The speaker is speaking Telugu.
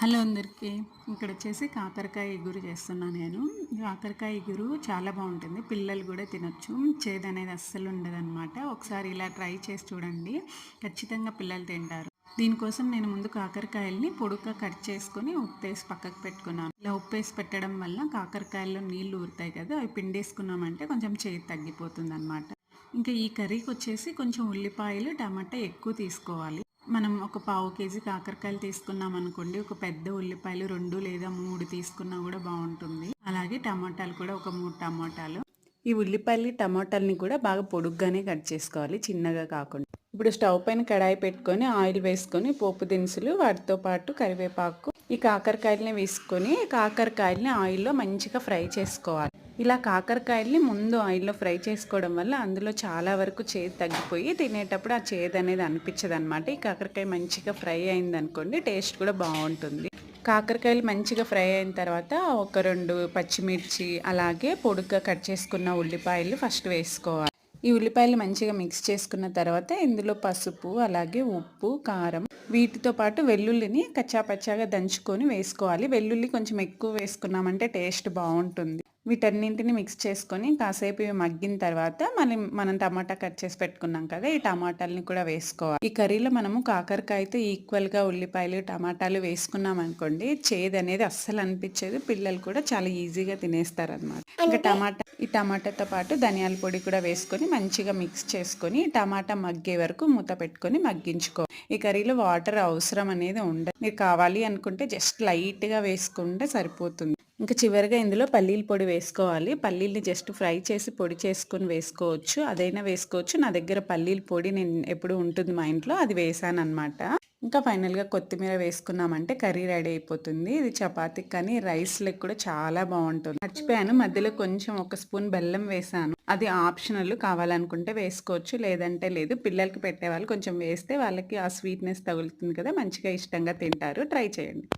హలో అందరికీ. ఇక్కడ వచ్చేసి కాకరకాయ ఇగురు చేస్తున్నాను నేను. కాకరకాయ ఇగురు చాలా బాగుంటుంది. పిల్లలు కూడా తినొచ్చు. చేదు అనేది అస్సలు ఉండదన్నమాట. ఒకసారి ఇలా ట్రై చేసి చూడండి. ఖచ్చితంగా పిల్లలు తింటారు. దీనికోసం నేను ముందు కాకరకాయల్ని పొడుగ్గా కట్ చేసుకొని ఉప్పేసి పక్కకు పెట్టుకున్నాను. ఇలా ఉప్పు వేసి పెట్టడం వల్ల కాకరకాయల్లో నీళ్ళు ఊరుతాయి కదా అవి పిండేసుకున్నామంటే కొంచెం చేదు తగ్గిపోతుంది అనమాట ఇంకా ఈ కర్రీకి వచ్చేసి కొంచెం ఉల్లిపాయలు టమాటా ఎక్కువ తీసుకోవాలి. మనం ఒక పావు కేజీ కాకరకాయలు తీసుకున్నాం అనుకోండి ఒక పెద్ద ఉల్లిపాయలు రెండు లేదా మూడు తీసుకున్నా కూడా బాగుంటుంది. అలాగే టమాటాలు కూడా ఒక మూడు టమాటాలు. ఈ ఉల్లిపాయలు టమాటాలని కూడా బాగా పొడుగ్గానే కట్ చేసుకోవాలి చిన్నగా కాకుండా. ఇప్పుడు స్టవ్ పైన కడాయి పెట్టుకొని ఆయిల్ వేసుకొని పోపు దినుసులు వాటితో పాటు కరివేపాకు. ఈ కాకరకాయలని వేసుకొని కాకరకాయలని ఆయిల్లో మంచిగా ఫ్రై చేసుకోవాలి. ఇలా కాకరకాయల్ని ముందు ఆయిల్లో ఫ్రై చేసుకోవడం వల్ల అందులో చాలా వరకు చేదు తగ్గిపోయి తినేటప్పుడు ఆ చేదు అనేది అనిపించదు అనమాట ఈ కాకరకాయ మంచిగా ఫ్రై అయింది అనుకోండి టేస్ట్ కూడా బాగుంటుంది. కాకరకాయలు మంచిగా ఫ్రై అయిన తర్వాత ఒక రెండు పచ్చిమిర్చి అలాగే పొడుగ్గా కట్ చేసుకున్న ఉల్లిపాయలు ఫస్ట్ వేసుకోవాలి. ఈ ఉల్లిపాయలు మంచిగా మిక్స్ చేసుకున్న తర్వాత ఇందులో పసుపు అలాగే ఉప్పు కారం వీటితో పాటు వెల్లుల్లిని కచ్చాపచ్చాగా దంచుకొని వేసుకోవాలి. వెల్లుల్లి కొంచెం ఎక్కువ వేసుకున్నామంటే టేస్ట్ బాగుంటుంది. వీటన్నింటిని మిక్స్ చేసుకొని కాసేపు మగ్గిన తర్వాత మళ్ళీ మనం టమాటా కట్ చేసి పెట్టుకున్నాం కదా ఈ టమాటాలని కూడా వేసుకోవాలి. ఈ కర్రీలో మనము కాకరకాయతో ఈక్వల్గా ఉల్లిపాయలు టమాటాలు వేసుకున్నాం అనుకోండి చేదు అనేది అస్సలు అనిపించేది. పిల్లలు కూడా చాలా ఈజీగా తినేస్తారు అనమాట ఇంకా టమాటా ఈ టమాటాతో పాటు ధనియాల పొడి కూడా వేసుకొని మంచిగా మిక్స్ చేసుకొని టమాటా మగ్గే వరకు మూత పెట్టుకొని మగ్గించుకో. ఈ కర్రీలో వాటర్ అవసరం అనేది ఉండదు. మీరు కావాలి అనుకుంటే జస్ట్ లైట్గా వేసుకుంటే సరిపోతుంది. ఇంకా చివరిగా ఇందులో పల్లీల పొడి వేసుకోవాలి. పల్లీల్ని జస్ట్ ఫ్రై చేసి పొడి చేసుకుని వేసుకోవచ్చు. అదైనా వేసుకోవచ్చు. నా దగ్గర పల్లీల పొడి నేను ఎప్పుడు ఉంటుంది మా ఇంట్లో అది వేసాను అనమాట ఇంకా ఫైనల్గా కొత్తిమీర వేసుకున్నామంటే కర్రీ రెడీ అయిపోతుంది. ఇది చపాతీ కానీ రైస్లకు కూడా చాలా బాగుంటుంది. మర్చిపోయాను. మధ్యలో కొంచెం ఒక స్పూన్ బెల్లం వేసాను. అది ఆప్షనల్ కావాలనుకుంటే వేసుకోవచ్చు. లేదంటే లేదు. పిల్లలకి పెట్టే వాళ్ళు కొంచెం వేస్తే వాళ్ళకి ఆ స్వీట్నెస్ తగులుతుంది కదా మంచిగా ఇష్టంగా తింటారు. ట్రై చేయండి.